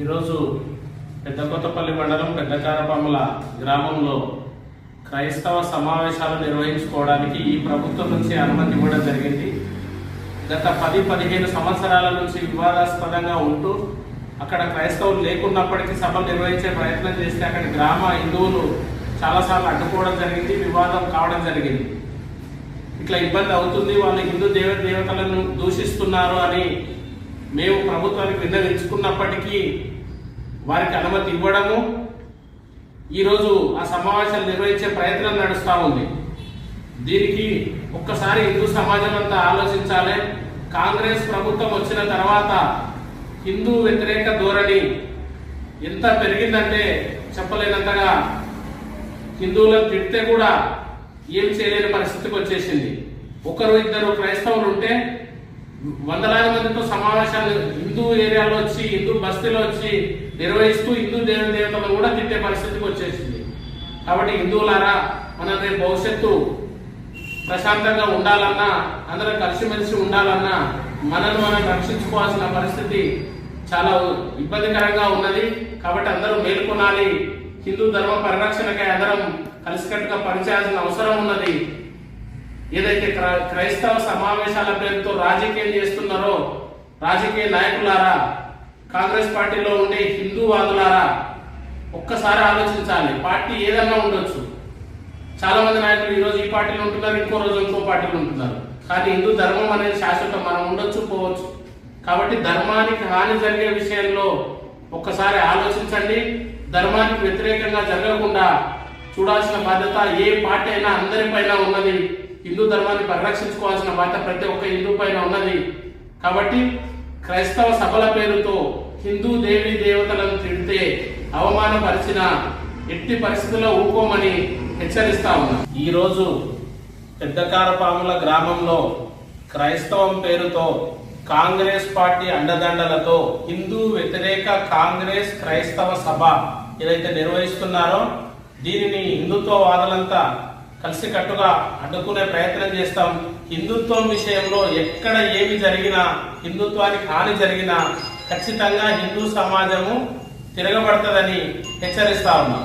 ఈరోజు పెద్ద కొత్తపల్లి మండలం పెద్దకారపమ్మల గ్రామంలో క్రైస్తవ సమావేశాలు నిర్వహించుకోవడానికి ఈ ప్రభుత్వం నుంచి అనుమతి ఇవ్వడం జరిగింది. గత పది పదిహేను సంవత్సరాల నుంచి వివాదాస్పదంగా ఉంటూ అక్కడ క్రైస్తవులు లేకున్నప్పటికీ సభలు నిర్వహించే ప్రయత్నం చేస్తే అక్కడ గ్రామ హిందువులు చాలాసార్లు అడ్డుకోవడం జరిగింది వివాదం కావడం జరిగింది. ఇట్లా ఇబ్బంది అవుతుంది వాళ్ళు హిందూ దేవ దేవతలను దూషిస్తున్నారు అని మేము ప్రభుత్వానికి విన్నవించుకున్నప్పటికీ వారికి అనుమతి ఇవ్వడము. ఈరోజు ఆ సమావేశాలు నిర్వహించే ప్రయత్నం నడుస్తూ ఉంది. దీనికి ఒక్కసారి హిందూ సమాజం అంతా ఆలోచించాలి. కాంగ్రెస్ ప్రభుత్వం వచ్చిన తర్వాత హిందూ వ్యతిరేక ధోరణి ఎంత పెరిగిందంటే చెప్పలేనంతగా హిందువులను తిడితే కూడా ఏం చేయలేని పరిస్థితికి వచ్చేసింది. ఒకరు ఇద్దరు క్రైస్తవులు ఉంటే వందలాది మందితో సమావేశాలు హిందూ ఏరియాలో వచ్చి హిందూ బస్తీలో వచ్చి నిర్వహిస్తూ హిందూ దేవ దేవతలను కూడా తిట్టే పరిస్థితికి వచ్చేసింది. కాబట్టి హిందువులారా మన రేపు భవిష్యత్తు ప్రశాంతంగా ఉండాలన్నా అందరం కలిసిమెలిసి ఉండాలన్నా మనల్ని మనం రక్షించుకోవాల్సిన పరిస్థితి చాలా ఇబ్బందికరంగా ఉన్నది. కాబట్టి అందరూ మేల్కొనాలి. హిందూ ధర్మ పరిరక్షణకై అందరం కలిసికట్టుగా పనిచేయాల్సిన అవసరం ఉన్నది. ఏదైతే క్రైస్తవ సమావేశాల పేరుతో రాజకీయం చేస్తున్నారో రాజకీయ నాయకులారా కాంగ్రెస్ పార్టీలో ఉండే హిందూవాదులారా ఒక్కసారి ఆలోచించాలి. పార్టీ ఏదన్నా ఉండొచ్చు. చాలా మంది నాయకులు ఈరోజు ఈ పార్టీలో ఉంటున్నారు ఇంకో రోజు ఇంకో పార్టీలో ఉంటున్నారు. కానీ హిందూ ధర్మం అనేది శాశ్వతం. మనం ఉండొచ్చు పోవచ్చు. కాబట్టి ధర్మానికి హాని జరిగే విషయంలో ఒక్కసారి ఆలోచించండి. ధర్మానికి వ్యతిరేకంగా జరగకుండా చూడాల్సిన బాధ్యత ఏ పార్టీ అయినా అందరిపైన ఉన్నది. హిందూ ధర్మాన్ని పరిరక్షించుకోవాల్సిన బాధ్యత ప్రతి ఒక్క హిందూ పైన ఉన్నది. కాబట్టి క్రైస్తవ సభల పేరుతో హిందూ దేవి దేవతలను తిడితే అవమానపరిచిన ఎట్టి పరిస్థితుల్లో ఊకోమని హెచ్చరిస్తా ఉన్నా. ఈరోజు పెద్దకారపాముల గ్రామంలో క్రైస్తవం పేరుతో కాంగ్రెస్ పార్టీ అండదండలతో హిందూ వ్యతిరేక కాంగ్రెస్ క్రైస్తవ సభ ఏదైతే నిర్వహిస్తున్నారో దీనిని హిందుత్వ వాదులంతా కలిసికట్టుగా అడ్డుకునే ప్రయత్నం చేస్తాం. హిందుత్వం విషయంలో ఎక్కడ ఏమి జరిగినా హిందుత్వానికి హాని జరిగినా ఖచ్చితంగా హిందూ సమాజము తిరగబడుతుందని హెచ్చరిస్తా ఉన్నాం.